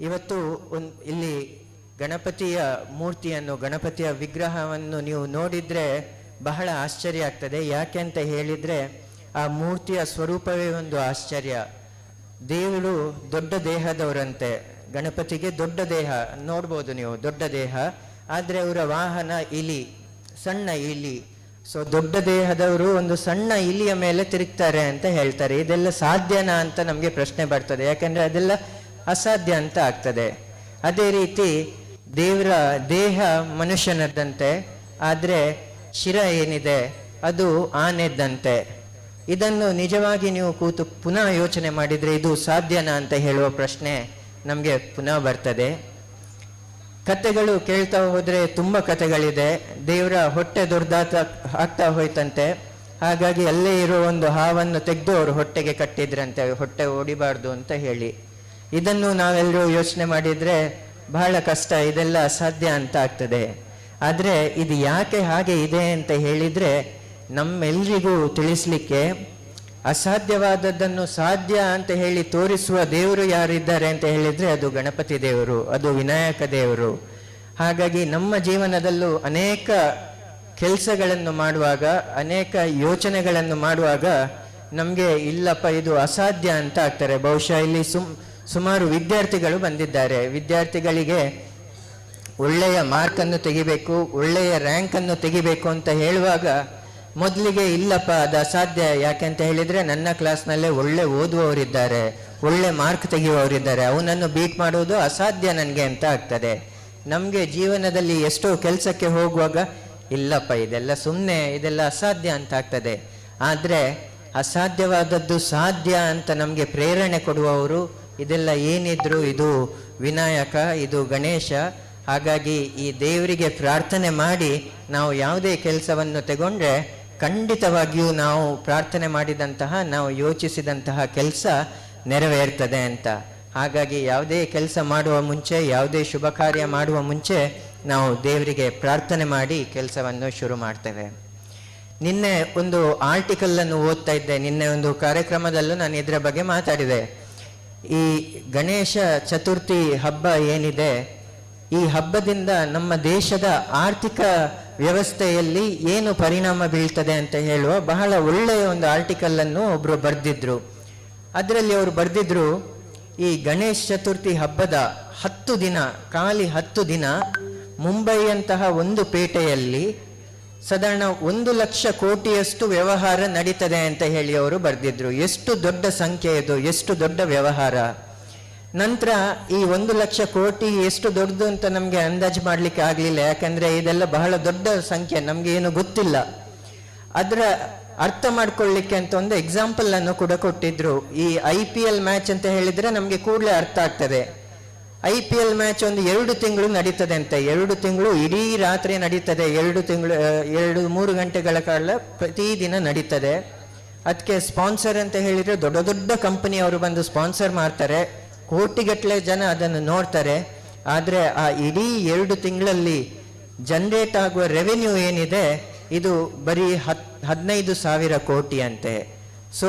ಇವತ್ತು ಒಂದು ಇಲ್ಲಿ ಗಣಪತಿಯ ಮೂರ್ತಿಯನ್ನು, ಗಣಪತಿಯ ವಿಗ್ರಹವನ್ನು ನೀವು ನೋಡಿದ್ರೆ ಬಹಳ ಆಶ್ಚರ್ಯ ಆಗ್ತದೆ. ಯಾಕೆ ಅಂತ ಹೇಳಿದ್ರೆ ಆ ಮೂರ್ತಿಯ ಸ್ವರೂಪವೇ ಒಂದು ಆಶ್ಚರ್ಯ. ದೇವರು ದೊಡ್ಡ ದೇಹದವರಂತೆ. ಗಣಪತಿಗೆ ದೊಡ್ಡ ದೇಹ. ನೋಡ್ಬೋದು ನೀವು, ದೊಡ್ಡ ದೇಹ. ಆದರೆ ಅವರ ವಾಹನ ಇಲಿ, ಸಣ್ಣ ಇಲಿ. ಸೊ ದೊಡ್ಡ ದೇಹದವರು ಒಂದು ಸಣ್ಣ ಇಲಿಯ ಮೇಲೆ ತಿರುಗ್ತಾರೆ ಅಂತ ಹೇಳ್ತಾರೆ. ಇದೆಲ್ಲ ಸಾಧ್ಯನಾ ಅಂತ ನಮಗೆ ಪ್ರಶ್ನೆ ಬರ್ತದೆ. ಯಾಕಂದರೆ ಅದೆಲ್ಲ ಅಸಾಧ್ಯ ಅಂತ ಆಗ್ತದೆ. ಅದೇ ರೀತಿ ದೇವರ ದೇಹ ಮನುಷ್ಯನದ್ದಂತೆ, ಆದರೆ ಶಿರ ಏನಿದೆ, ಅದು ಆನೆದ್ದಂತೆ. ಇದನ್ನು ನಿಜವಾಗಿ ನೀವು ಕೂತು ಪುನಃ ಯೋಚನೆ ಮಾಡಿದರೆ ಇದು ಸಾಧ್ಯನಾ ಅಂತ ಹೇಳುವ ಪ್ರಶ್ನೆ ನಮಗೆ ಪುನಃ ಬರ್ತದೆ. ಕತೆಗಳು ಕೇಳ್ತಾ ಹೋದರೆ ತುಂಬ ಕತೆಗಳಿದೆ. ದೇವರ ಹೊಟ್ಟೆ ದುರ್ದಾತ ಆಗ್ತಾ ಹೋಯ್ತಂತೆ. ಹಾಗಾಗಿ ಅಲ್ಲೇ ಇರೋ ಒಂದು ಹಾವನ್ನು ತೆಗೆದು ಅವರು ಹೊಟ್ಟೆಗೆ ಕಟ್ಟಿದ್ರಂತೆ, ಹೊಟ್ಟೆ ಓಡಿಬಾರ್ದು ಅಂತ ಹೇಳಿ. ಇದನ್ನು ನಾವೆಲ್ಲರೂ ಯೋಚನೆ ಮಾಡಿದರೆ ಬಹಳ ಕಷ್ಟ, ಇದೆಲ್ಲ ಅಸಾಧ್ಯ ಅಂತ ಆಗ್ತದೆ. ಆದರೆ ಇದು ಯಾಕೆ ಹಾಗೆ ಇದೆ ಅಂತ ಹೇಳಿದರೆ ನಮ್ಮೆಲ್ರಿಗೂ ತಿಳಿಸ್ಲಿಕ್ಕೆ ಅಸಾಧ್ಯವಾದದ್ದನ್ನು ಸಾಧ್ಯ ಅಂತ ಹೇಳಿ ತೋರಿಸುವ ದೇವರು ಯಾರಿದ್ದಾರೆ ಅಂತ ಹೇಳಿದರೆ ಅದು ಗಣಪತಿ ದೇವರು, ಅದು ವಿನಾಯಕ ದೇವರು. ಹಾಗಾಗಿ ನಮ್ಮ ಜೀವನದಲ್ಲೂ ಅನೇಕ ಕೆಲಸಗಳನ್ನು ಮಾಡುವಾಗ, ಅನೇಕ ಯೋಚನೆಗಳನ್ನು ಮಾಡುವಾಗ ನಮಗೆ ಇಲ್ಲಪ್ಪ ಇದು ಅಸಾಧ್ಯ ಅಂತ ಆಗ್ತಾರೆ. ಬಹುಶಃ ಇಲ್ಲಿ ಸುಮ್ ಸುಮಾರು ವಿದ್ಯಾರ್ಥಿಗಳು ಬಂದಿದ್ದಾರೆ. ವಿದ್ಯಾರ್ಥಿಗಳಿಗೆ ಒಳ್ಳೆಯ ಮಾರ್ಕನ್ನು ತೆಗಿಬೇಕು, ಒಳ್ಳೆಯ ರ್ಯಾಂಕನ್ನು ತೆಗಿಬೇಕು ಅಂತ ಹೇಳುವಾಗ ಮೊದಲಿಗೆ ಇಲ್ಲಪ್ಪ, ಅದು ಅಸಾಧ್ಯ. ಯಾಕೆಂತ ಹೇಳಿದರೆ ನನ್ನ ಕ್ಲಾಸ್ನಲ್ಲೇ ಒಳ್ಳೆ ಓದುವವರಿದ್ದಾರೆ, ಒಳ್ಳೆ ಮಾರ್ಕ್ ತೆಗೆಯುವವರಿದ್ದಾರೆ. ಅವನನ್ನು ಬೀಟ್ ಮಾಡುವುದು ಅಸಾಧ್ಯ ನನಗೆ ಅಂತ ಆಗ್ತದೆ. ನಮಗೆ ಜೀವನದಲ್ಲಿ ಎಷ್ಟೋ ಕೆಲಸಕ್ಕೆ ಹೋಗುವಾಗ, ಇಲ್ಲಪ್ಪ, ಇದೆಲ್ಲ ಸುಮ್ಮನೆ ಇದೆಲ್ಲ ಅಸಾಧ್ಯ ಅಂತ ಆಗ್ತದೆ. ಆದರೆ ಅಸಾಧ್ಯವಾದದ್ದು ಸಾಧ್ಯ ಅಂತ ನಮಗೆ ಪ್ರೇರಣೆ ಕೊಡುವವರು ಇದೆಲ್ಲ ಏನಿದ್ರು ಇದು ವಿನಾಯಕ, ಇದು ಗಣೇಶ. ಹಾಗಾಗಿ ಈ ದೇವರಿಗೆ ಪ್ರಾರ್ಥನೆ ಮಾಡಿ ನಾವು ಯಾವುದೇ ಕೆಲಸವನ್ನು ತಗೊಂಡ್ರೆ ಖಂಡಿತವಾಗಿಯೂ ನಾವು ಪ್ರಾರ್ಥನೆ ಮಾಡಿದಂತಹ, ನಾವು ಯೋಚಿಸಿದಂತಹ ಕೆಲಸ ನೆರವೇರ್ತದೆ ಅಂತ. ಹಾಗಾಗಿ ಯಾವುದೇ ಕೆಲಸ ಮಾಡುವ ಮುಂಚೆ, ಯಾವುದೇ ಶುಭ ಕಾರ್ಯ ಮಾಡುವ ಮುಂಚೆ ನಾವು ದೇವರಿಗೆ ಪ್ರಾರ್ಥನೆ ಮಾಡಿ ಕೆಲಸವನ್ನು ಶುರು ಮಾಡ್ತೇವೆ. ನಿನ್ನೆ ಒಂದು ಆರ್ಟಿಕಲ್ ಅನ್ನು ಓದ್ತಾ ಇದ್ದೆ. ನಿನ್ನೆ ಒಂದು ಕಾರ್ಯಕ್ರಮದಲ್ಲೂ ನಾನು ಇದರ ಬಗ್ಗೆ ಮಾತಾಡಿದೆ. ಈ ಗಣೇಶ ಚತುರ್ಥಿ ಹಬ್ಬ ಏನಿದೆ, ಈ ಹಬ್ಬದಿಂದ ನಮ್ಮ ದೇಶದ ಆರ್ಥಿಕ ವ್ಯವಸ್ಥೆಯಲ್ಲಿ ಏನು ಪರಿಣಾಮ ಬೀಳ್ತದೆ ಅಂತ ಹೇಳುವ ಬಹಳ ಒಳ್ಳೆಯ ಒಂದು ಆರ್ಟಿಕಲ್ ಅನ್ನು ಒಬ್ರು ಬರೆದಿದ್ರು. ಅದರಲ್ಲಿ ಅವರು ಬರೆದಿದ್ರು, ಈ ಗಣೇಶ ಚತುರ್ಥಿ ಹಬ್ಬದ ಹತ್ತು ದಿನ, ಖಾಲಿ ಹತ್ತು ದಿನ, ಮುಂಬೈಯಂತಹ ಒಂದು ಪೇಟೆಯಲ್ಲಿ ಸಾಧಾರಣ ಒಂದು ಲಕ್ಷ ಕೋಟಿಯಷ್ಟು ವ್ಯವಹಾರ ನಡೀತದೆ ಅಂತ ಹೇಳಿ ಅವರು ಬರೆದಿದ್ರು. ಎಷ್ಟು ದೊಡ್ಡ ಸಂಖ್ಯೆ ಇದು, ಎಷ್ಟು ದೊಡ್ಡ ವ್ಯವಹಾರ. ನಂತರ ಈ ಒಂದು ಲಕ್ಷ ಕೋಟಿ ಎಷ್ಟು ದೊಡ್ಡದು ಅಂತ ನಮಗೆ ಅಂದಾಜು ಮಾಡಲಿಕ್ಕೆ ಆಗಲಿಲ್ಲ. ಯಾಕಂದರೆ ಇದೆಲ್ಲ ಬಹಳ ದೊಡ್ಡ ಸಂಖ್ಯೆ, ನಮಗೆ ಏನು ಗೊತ್ತಿಲ್ಲ. ಅದರ ಅರ್ಥ ಮಾಡ್ಕೊಳ್ಳಿಕ್ಕೆ ಅಂತ ಒಂದು ಎಕ್ಸಾಂಪಲ್ ಅನ್ನು ಕೂಡ ಕೊಟ್ಟಿದ್ರು. ಈ ಐ ಪಿ ಎಲ್ ಮ್ಯಾಚ್ ಅಂತ ಹೇಳಿದರೆ ನಮಗೆ ಕೂಡಲೇ ಅರ್ಥ ಆಗ್ತದೆ. ಐ ಪಿ ಎಲ್ ಮ್ಯಾಚ್ ಒಂದು ಎರಡು ತಿಂಗಳು ನಡೀತದೆ ಅಂತ ಎರಡು ತಿಂಗಳು ಇಡೀ ರಾತ್ರಿ ನಡೀತದೆ. ಎರಡು ತಿಂಗಳು ಎರಡು, ಮೂರು ಗಂಟೆಗಳ ಕಾಲ ಪ್ರತಿದಿನ ನಡೀತದೆ. ಅದಕ್ಕೆ ಸ್ಪಾನ್ಸರ್ ಅಂತ ಹೇಳಿದರೆ ದೊಡ್ಡ ದೊಡ್ಡ ಕಂಪನಿಯವರು ಬಂದು ಸ್ಪಾನ್ಸರ್ ಮಾಡ್ತಾರೆ. ಕೋಟಿಗಟ್ಟಲೆ ಜನ ಅದನ್ನು ನೋಡ್ತಾರೆ. ಆದರೆ ಆ ಇಡೀ ಎರಡು ತಿಂಗಳಲ್ಲಿ ಜನ್ರೇಟ್ ಆಗುವ ರೆವೆನ್ಯೂ ಏನಿದೆ, ಇದು ಬರೀ ಹತ್, ಹದಿನೈದು ಸಾವಿರ ಕೋಟಿ ಅಂತೆ. ಸೊ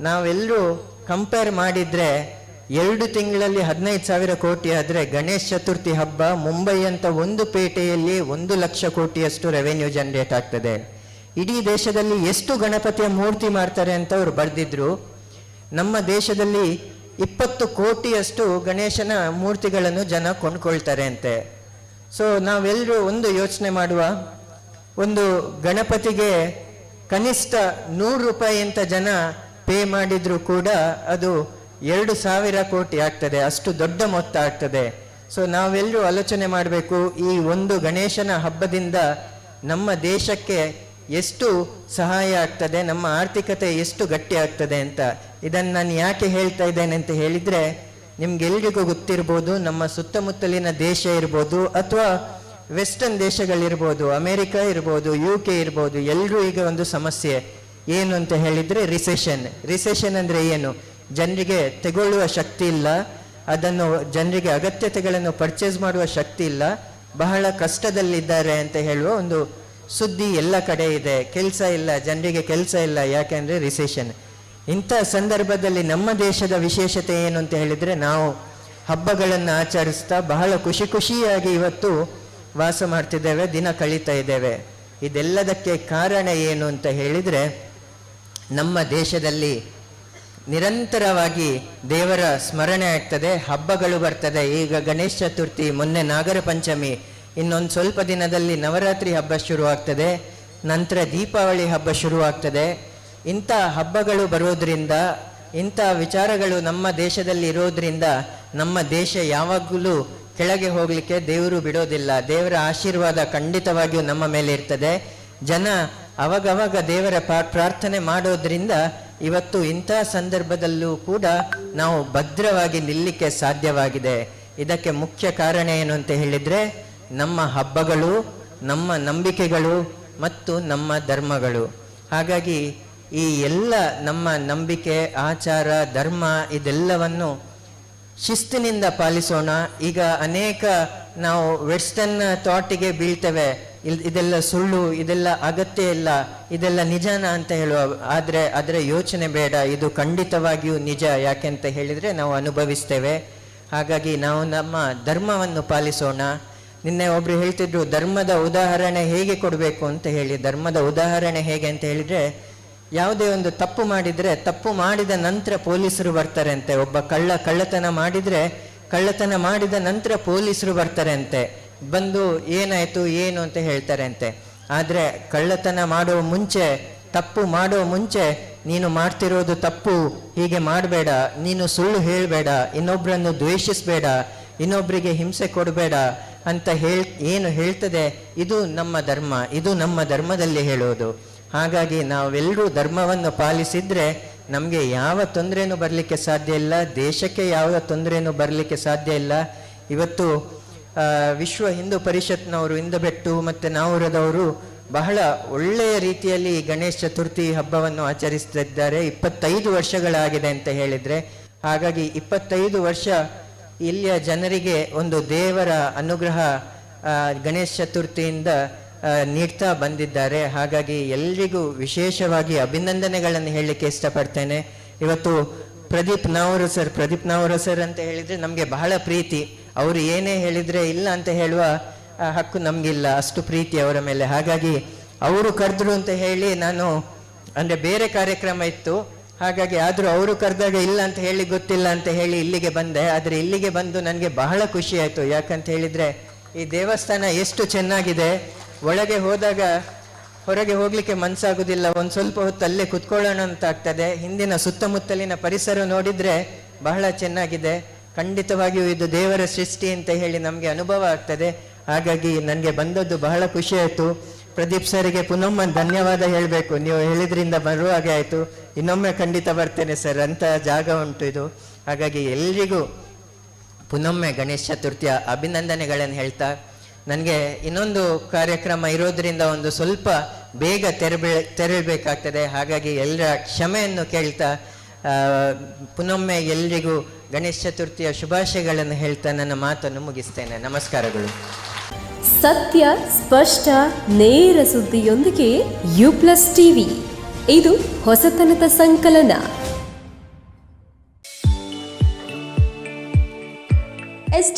ನಾವೆಲ್ಲರೂ ಕಂಪೇರ್ ಮಾಡಿದ್ರೆ ಎರಡು ತಿಂಗಳಲ್ಲಿ ಹದಿನೈದು ಸಾವಿರ ಕೋಟಿ ಆದರೆ ಗಣೇಶ ಚತುರ್ಥಿ ಹಬ್ಬ ಮುಂಬೈ ಅಂತ ಒಂದು ಪೇಟೆಯಲ್ಲಿ ಒಂದು ಲಕ್ಷ ಕೋಟಿಯಷ್ಟು ರೆವೆನ್ಯೂ ಜನರೇಟ್ ಆಗ್ತದೆ. ಇಡೀ ದೇಶದಲ್ಲಿ ಎಷ್ಟು ಗಣಪತಿಯ ಮೂರ್ತಿ ಮಾಡ್ತಾರೆ ಅಂತ ಅವರು ಬರೆದಿದ್ರು. ನಮ್ಮ ದೇಶದಲ್ಲಿ ಇಪ್ಪತ್ತು ಕೋಟಿಯಷ್ಟು ಗಣೇಶನ ಮೂರ್ತಿಗಳನ್ನು ಜನ ಕೊಂಡ್ಕೊಳ್ತಾರೆ ಅಂತೆ. ಸೊ ನಾವೆಲ್ಲರೂ ಒಂದು ಯೋಚನೆ ಮಾಡುವ, ಒಂದು ಗಣಪತಿಗೆ ಕನಿಷ್ಠ ನೂರು ರೂಪಾಯಿ ಅಂತ ಜನ ಪೇ ಮಾಡಿದರೂ ಕೂಡ ಅದು ಎರಡು ಸಾವಿರ ಕೋಟಿ ಆಗ್ತದೆ, ಅಷ್ಟು ದೊಡ್ಡ ಮೊತ್ತ ಆಗ್ತದೆ. ಸೊ ನಾವೆಲ್ಲರೂ ಆಲೋಚನೆ ಮಾಡಬೇಕು, ಈ ಒಂದು ಗಣೇಶನ ಹಬ್ಬದಿಂದ ನಮ್ಮ ದೇಶಕ್ಕೆ ಎಷ್ಟು ಸಹಾಯ ಆಗ್ತದೆ, ನಮ್ಮ ಆರ್ಥಿಕತೆ ಎಷ್ಟು ಗಟ್ಟಿ ಆಗ್ತದೆ ಅಂತ. ಇದನ್ನು ನಾನು ಯಾಕೆ ಹೇಳ್ತಾ ಇದ್ದೇನೆ ಅಂತ ಹೇಳಿದರೆ, ನಿಮ್ಗೆಲ್ರಿಗೂ ಗೊತ್ತಿರ್ಬೋದು, ನಮ್ಮ ಸುತ್ತಮುತ್ತಲಿನ ದೇಶ ಇರ್ಬೋದು, ಅಥವಾ ವೆಸ್ಟರ್ನ್ ದೇಶಗಳಿರ್ಬೋದು, ಅಮೆರಿಕ ಇರ್ಬೋದು ಯು ಕೆ ಇರ್ಬೋದು ಎಲ್ಲರೂ ಈಗ ಒಂದು ಸಮಸ್ಯೆ. ಏನು ಅಂತ ಹೇಳಿದರೆ ರಿಸೆಷನ್ ರಿಸೆಷನ್ ಅಂದರೆ ಏನು? ಜನರಿಗೆ ತೆಗೊಳ್ಳುವ ಶಕ್ತಿ ಇಲ್ಲ. ಅದನ್ನು ಜನರಿಗೆ ಅಗತ್ಯತೆಗಳನ್ನು ಪರ್ಚೇಸ್ ಮಾಡುವ ಶಕ್ತಿ ಇಲ್ಲ. ಬಹಳ ಕಷ್ಟದಲ್ಲಿದ್ದಾರೆ ಅಂತ ಹೇಳುವ ಒಂದು ಸುದ್ದಿ ಎಲ್ಲ ಕಡೆ ಇದೆ. ಕೆಲಸ ಇಲ್ಲ, ಜನರಿಗೆ ಕೆಲಸ ಇಲ್ಲ. ಯಾಕೆಂದರೆ ರಿಸೆಷನ್ ಇಂಥ ಸಂದರ್ಭದಲ್ಲಿ ನಮ್ಮ ದೇಶದ ವಿಶೇಷತೆ ಏನು ಅಂತ ಹೇಳಿದರೆ ನಾವು ಹಬ್ಬಗಳನ್ನು ಆಚರಿಸ್ತಾ ಬಹಳ ಖುಷಿ ಖುಷಿಯಾಗಿ ಇವತ್ತು ವಾಸ ಮಾಡ್ತಿದ್ದೇವೆ, ದಿನ ಕಳೀತಾ ಇದ್ದೇವೆ. ಇದೆಲ್ಲದಕ್ಕೆ ಕಾರಣ ಏನು ಅಂತ ಹೇಳಿದರೆ ನಮ್ಮ ದೇಶದಲ್ಲಿ ನಿರಂತರವಾಗಿ ದೇವರ ಸ್ಮರಣೆ ಆಗ್ತದೆ, ಹಬ್ಬಗಳು ಬರ್ತದೆ. ಈಗ ಗಣೇಶ ಚತುರ್ಥಿ, ಮೊನ್ನೆ ನಾಗರ ಪಂಚಮಿ, ಇನ್ನೊಂದು ಸ್ವಲ್ಪ ದಿನದಲ್ಲಿ ನವರಾತ್ರಿ ಹಬ್ಬ ಶುರುವಾಗ್ತದೆ ನಂತರ ದೀಪಾವಳಿ ಹಬ್ಬ ಶುರುವಾಗ್ತದೆ ಇಂಥ ಹಬ್ಬಗಳು ಬರೋದ್ರಿಂದ, ಇಂಥ ವಿಚಾರಗಳು ನಮ್ಮ ದೇಶದಲ್ಲಿ ಇರೋದ್ರಿಂದ, ನಮ್ಮ ದೇಶ ಯಾವಾಗಲೂ ಕೆಳಗೆ ಹೋಗಲಿಕ್ಕೆ ದೇವರು ಬಿಡೋದಿಲ್ಲ. ದೇವರ ಆಶೀರ್ವಾದ ಖಂಡಿತವಾಗಿಯೂ ನಮ್ಮ ಮೇಲೆ ಇರ್ತದೆ. ಜನ ಅವಾಗವಾಗ ದೇವರ ಪ್ರಾರ್ಥನೆ ಮಾಡೋದ್ರಿಂದ ಇವತ್ತು ಇಂಥ ಸಂದರ್ಭದಲ್ಲೂ ಕೂಡ ನಾವು ಭದ್ರವಾಗಿ ನಿಲ್ಲಿಕ್ಕೆ ಸಾಧ್ಯವಾಗಿದೆ. ಇದಕ್ಕೆ ಮುಖ್ಯ ಕಾರಣ ಏನು ಅಂತ ಹೇಳಿದ್ರೆ, ನಮ್ಮ ಹಬ್ಬಗಳು, ನಮ್ಮ ನಂಬಿಕೆಗಳು ಮತ್ತು ನಮ್ಮ ಧರ್ಮಗಳು. ಹಾಗಾಗಿ ಈ ಎಲ್ಲ ನಮ್ಮ ನಂಬಿಕೆ, ಆಚಾರ, ಧರ್ಮ ಇದೆಲ್ಲವನ್ನು ಶಿಸ್ತಿನಿಂದ ಪಾಲಿಸೋಣ. ಈಗ ಅನೇಕ ನಾವು ವೆಸ್ಟರ್ನ್ ಥಾಟಿಗೆ ಬೀಳ್ತೇವೆ. ಇದೆಲ್ಲ ಸುಳ್ಳು, ಇದೆಲ್ಲ ಅಗತ್ಯ ಇಲ್ಲ, ಇದೆಲ್ಲ ನಿಜಾನ ಅಂತ ಹೇಳುವ, ಆದರೆ ಅದರ ಯೋಚನೆ ಬೇಡ. ಇದು ಖಂಡಿತವಾಗಿಯೂ ನಿಜ. ಯಾಕೆಂತ ಹೇಳಿದರೆ ನಾವು ಅನುಭವಿಸ್ತೇವೆ. ಹಾಗಾಗಿ ನಾವು ನಮ್ಮ ಧರ್ಮವನ್ನು ಪಾಲಿಸೋಣ. ನಿನ್ನೆ ಒಬ್ರು ಹೇಳ್ತಿದ್ರು, ಧರ್ಮದ ಉದಾಹರಣೆ ಹೇಗೆ ಕೊಡಬೇಕು? ಅಂತ ಹೇಳಿ. ಧರ್ಮದ ಉದಾಹರಣೆ ಹೇಗೆ ಅಂತ ಹೇಳಿದರೆ, ಯಾವುದೇ ಒಂದು ತಪ್ಪು ಮಾಡಿದರೆ, ತಪ್ಪು ಮಾಡಿದ ನಂತರ ಪೊಲೀಸರು ಬರ್ತಾರೆ ಅಂತೆ. ಒಬ್ಬ ಕಳ್ಳ, ಕಳ್ಳತನ ಮಾಡಿದ್ರೆ ಕಳ್ಳತನ ಮಾಡಿದ ನಂತರ ಪೊಲೀಸರು ಬರ್ತಾರೆ ಅಂತೆ ಬಂದು ಏನಾಯಿತು, ಏನು ಅಂತ ಹೇಳ್ತಾರೆ ಅಂತೆ ಆದರೆ ಕಳ್ಳತನ ಮಾಡುವ ಮುಂಚೆ, ತಪ್ಪು ಮಾಡುವ ಮುಂಚೆ, ನೀನು ಮಾಡ್ತಿರೋದು ತಪ್ಪು, ಹೀಗೆ ಮಾಡಬೇಡ, ನೀನು ಸುಳ್ಳು ಹೇಳಬೇಡ ಇನ್ನೊಬ್ಬರನ್ನು ದ್ವೇಷಿಸಬೇಡ ಇನ್ನೊಬ್ಬರಿಗೆ ಹಿಂಸೆ ಕೊಡಬೇಡ ಅಂತ ಹೇಳ್, ಏನು ಹೇಳ್ತದೆ, ಇದು ನಮ್ಮ ಧರ್ಮ, ಇದು ನಮ್ಮ ಧರ್ಮದಲ್ಲಿ ಹೇಳೋದು. ಹಾಗಾಗಿ ನಾವೆಲ್ಲರೂ ಧರ್ಮವನ್ನು ಪಾಲಿಸಿದ್ರೆ ನಮಗೆ ಯಾವ ತೊಂದರೆನೂ ಬರಲಿಕ್ಕೆ ಸಾಧ್ಯ ಇಲ್ಲ, ದೇಶಕ್ಕೆ ಯಾವ ತೊಂದರೆನೂ ಬರಲಿಕ್ಕೆ ಸಾಧ್ಯ ಇಲ್ಲ. ಇವತ್ತು ವಿಶ್ವ ಹಿಂದೂ ಪರಿಷತ್ನವರು, ಇಂದಬೆಟ್ಟು ಮತ್ತು ನಾವುರದವರು ಬಹಳ ಒಳ್ಳೆಯ ರೀತಿಯಲ್ಲಿ ಗಣೇಶ ಚತುರ್ಥಿ ಹಬ್ಬವನ್ನು ಆಚರಿಸ್ತಿದ್ದಾರೆ. ಇಪ್ಪತ್ತೈದು ವರ್ಷಗಳಾಗಿದೆ ಅಂತ ಹೇಳಿದರೆ, ಹಾಗಾಗಿ ಇಪ್ಪತ್ತೈದು ವರ್ಷ ಇಲ್ಲಿಯ ಜನರಿಗೆ ಒಂದು ದೇವರ ಅನುಗ್ರಹ ಗಣೇಶ ಚತುರ್ಥಿಯಿಂದ ನೀಡ್ತಾ ಬಂದಿದ್ದಾರೆ. ಹಾಗಾಗಿ ಎಲ್ರಿಗೂ ವಿಶೇಷವಾಗಿ ಅಭಿನಂದನೆಗಳನ್ನು ಹೇಳಲಿಕ್ಕೆ ಇಷ್ಟಪಡ್ತೇನೆ. ಇವತ್ತು ಪ್ರದೀಪ್ ನಾವರು ಸರ್, ಪ್ರದೀಪ್ ನಾವರು ಸರ್ ಅಂತ ಹೇಳಿದ್ರೆ ನಮಗೆ ಬಹಳ ಪ್ರೀತಿ. ಅವರು ಏನೇ ಹೇಳಿದ್ರೆ ಇಲ್ಲ ಅಂತ ಹೇಳುವ ಹಕ್ಕು ನಮಗಿಲ್ಲ, ಅಷ್ಟು ಪ್ರೀತಿ ಅವರ ಮೇಲೆ. ಹಾಗಾಗಿ ಅವರು ಕರೆದ್ರು ಅಂತ ಹೇಳಿ ನಾನು, ಅಂದರೆ ಬೇರೆ ಕಾರ್ಯಕ್ರಮ ಇತ್ತು. ಹಾಗಾಗಿ ಆದರೂ ಅವರು ಕರೆದಾಗ ಇಲ್ಲ ಅಂತ ಹೇಳಿ ಗೊತ್ತಿಲ್ಲ ಅಂತ ಹೇಳಿ ಇಲ್ಲಿಗೆ ಬಂದೆ. ಆದರೆ ಇಲ್ಲಿಗೆ ಬಂದು ನನಗೆ ಬಹಳ ಖುಷಿ ಆಯಿತು. ಯಾಕಂತ ಹೇಳಿದರೆ ಈ ದೇವಸ್ಥಾನ ಎಷ್ಟು ಚೆನ್ನಾಗಿದೆ. ಒಳಗೆ ಹೋದಾಗ ಹೊರಗೆ ಹೋಗ್ಲಿಕ್ಕೆ ಮನ್ಸಾಗುದಿಲ್ಲ. ಒಂದು ಸ್ವಲ್ಪ ಹೊತ್ತು ಅಲ್ಲೇ ಕುತ್ಕೊಳ್ಳೋಣ ಅಂತ ಆಗ್ತದೆ ಹಿಂದಿನ ಸುತ್ತಮುತ್ತಲಿನ ಪರಿಸರ ನೋಡಿದ್ರೆ ಬಹಳ ಚೆನ್ನಾಗಿದೆ. ಖಂಡಿತವಾಗಿಯೂ ಇದು ದೇವರ ಸೃಷ್ಟಿ ಅಂತ ಹೇಳಿ ನಮಗೆ ಅನುಭವ ಆಗ್ತದೆ. ಹಾಗಾಗಿ ನನಗೆ ಬಂದದ್ದು ಬಹಳ ಖುಷಿ ಆಯಿತು. ಪ್ರದೀಪ್ ಸರ್ಗೆ ಪುನೊಮ್ಮೆ ಧನ್ಯವಾದ ಹೇಳಬೇಕು. ನೀವು ಹೇಳಿದ್ರಿಂದ ಬರುವಾಗೆ ಆಯಿತು. ಇನ್ನೊಮ್ಮೆ ಖಂಡಿತ ಬರ್ತೇನೆ ಸರ್. ಅಂತ ಜಾಗ ಉಂಟು ಇದು. ಹಾಗಾಗಿ ಎಲ್ರಿಗೂ ಪುನೊಮ್ಮೆ ಗಣೇಶ ಚತುರ್ಥಿಯ ಅಭಿನಂದನೆಗಳನ್ನು ಹೇಳ್ತಾ ನನಗೆ ಇನ್ನೊಂದು ಕಾರ್ಯಕ್ರಮ ಇರೋದ್ರಿಂದ ಒಂದು ಸ್ವಲ್ಪ ಬೇಗ ತೆರಬೇ ತೆರಳಬೇಕಾಗ್ತದೆ ಹಾಗಾಗಿ ಎಲ್ಲರ ಕ್ಷಮೆಯನ್ನು ಕೇಳ್ತಾ ಪುನೊಮ್ಮೆ ಎಲ್ರಿಗೂ ಗಣೇಶ ಚತುರ್ಥಿಯ ಶುಭಾಶಯಗಳನ್ನು ಹೇಳ್ತಾ ನನ್ನ ಮಾತನ್ನು ಮುಗಿಸ್ತೇನೆ. ನಮಸ್ಕಾರಗಳು. ಸತ್ಯ, ಸ್ಪಷ್ಟ, ನೇರ ಸುದ್ದಿಯೊಂದಿಗೆ ಯು ಪ್ಲಸ್ ಟಿವಿ. ಇದು ಹೊಸತನದ ಸಂಕಲನ.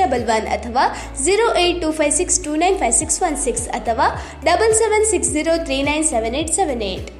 double one ಅಥವಾ zero eight two five six two nine five six one six ಅಥವಾ double seven six zero three nine seven eight seven eight